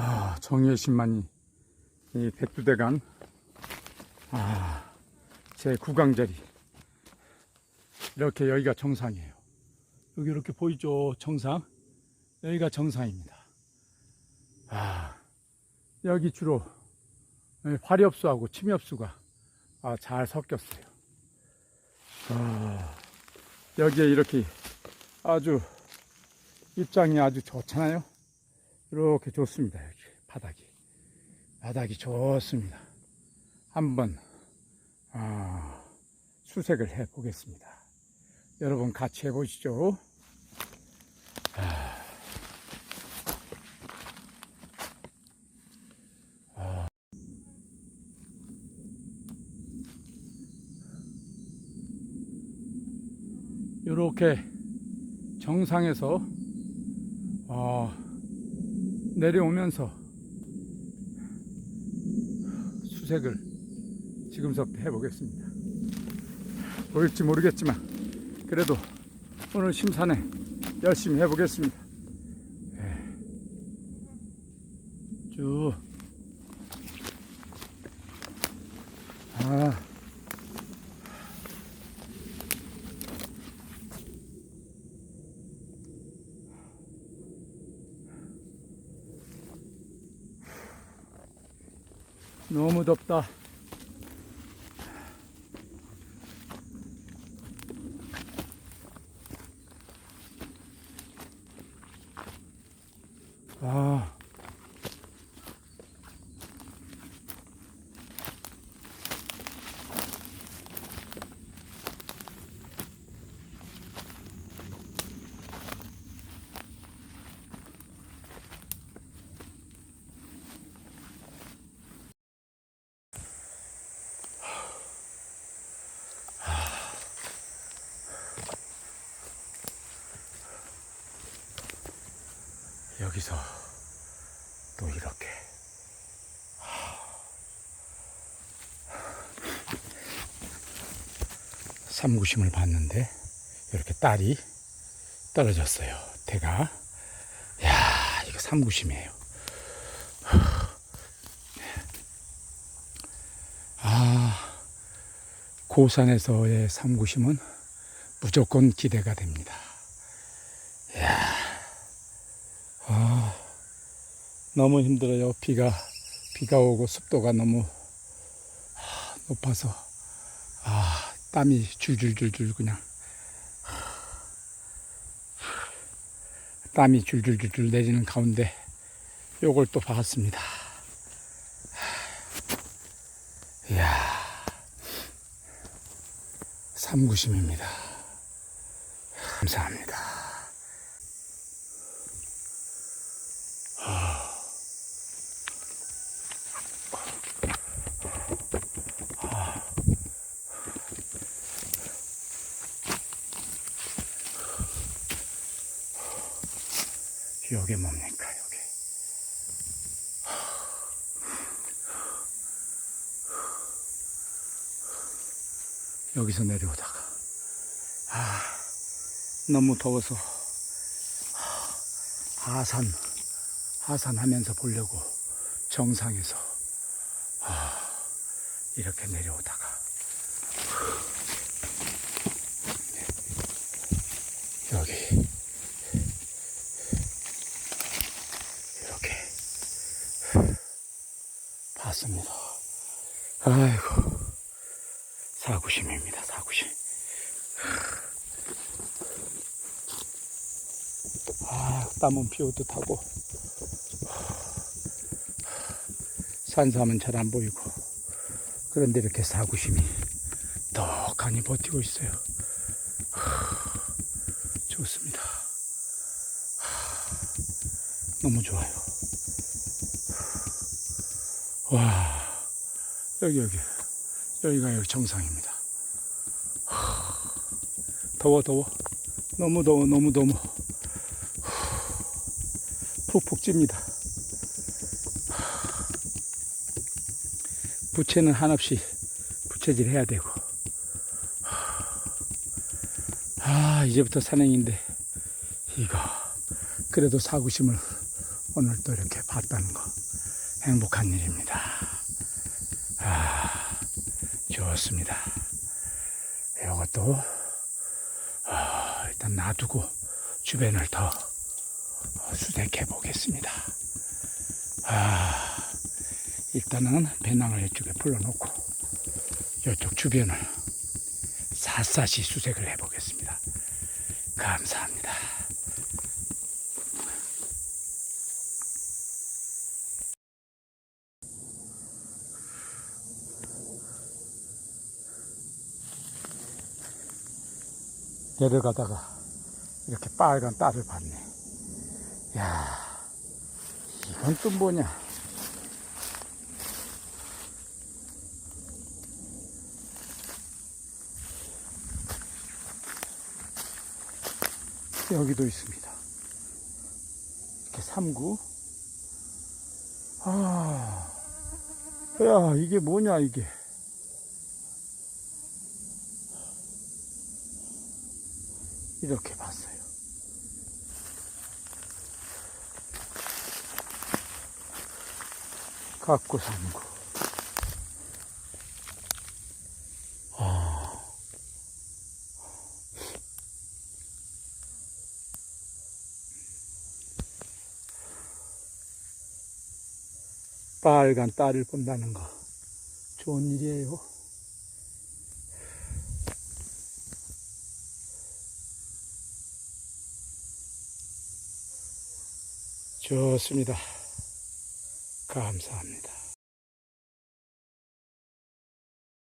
아, 정의의 신만이 이 백두대간 아, 제 구강자리 이렇게 여기가 정상이에요. 여기 이렇게 보이죠? 정상. 여기가 정상입니다. 아, 여기 주로 화렵수하고 침엽수가 아, 잘 섞였어요. 아, 여기에 이렇게 아주 입장이 아주 좋잖아요. 이렇게 좋습니다. 여기 바닥이. 바닥이 좋습니다. 한번 아, 수색을 해 보겠습니다. 여러분 같이 해 보시죠. 이렇게 정상에서 어, 내려오면서 수색을 지금부터 해보겠습니다. 보일지 모르겠지만 그래도 오늘 심산에 열심히 해보겠습니다. 예. 쭉. 아. 너무 덥다. 아. 여기서 또 이렇게 삼구심을 봤는데 이렇게 딸이 떨어졌어요. 대가 야 이거 삼구심이에요. 아 고산에서의 삼구심은 무조건 기대가 됩니다. 너무 힘들어요. 비가, 비가 오고 습도가 너무 아, 높아서, 아, 땀이 줄줄줄줄 그냥, 땀이 줄줄줄줄 내리는 가운데 요걸 또 봤습니다. 이야, 삼구심입니다. 감사합니다. 요게 뭡니까, 요게. 여기서 내려오다가, 아, 너무 더워서, 하산, 하산하면서 보려고 정상에서, 아, 이렇게 내려오다가, 여기, 이렇게 봤습니다. 아이고 사구심입니다. 사구심. 아 땀은 피우 듯하고 산삼은 잘 안 보이고 그런데 이렇게 사구심이 떡하니 버티고 있어요. 좋습니다. 너무 좋아요. 와, 여기, 여기. 여기가 여기 정상입니다. 더워, 더워. 너무 더워, 너무 더워. 푹푹 찝니다. 부채는 한없이 부채질 해야 되고. 아, 이제부터 산행인데, 이거, 그래도 사구심을 오늘 또 이렇게 봤다는 거 행복한 일입니다. 아, 좋습니다. 이것도 아, 일단 놔두고 주변을 더 수색해 보겠습니다. 아, 일단은 배낭을 이쪽에 풀어놓고 이쪽 주변을 샅샅이 수색을 해 보겠습니다. 감사합니다. 내려가다가 이렇게 빨간 딸을 봤네. 야, 이건 또 뭐냐? 여기도 있습니다. 이렇게 삼구. 아, 야, 이게 뭐냐, 이게. 이렇게 봤어요. 갖고 삼구. 아. 빨간 딸을 본다는 거 좋은 일이에요. 좋습니다. 감사합니다.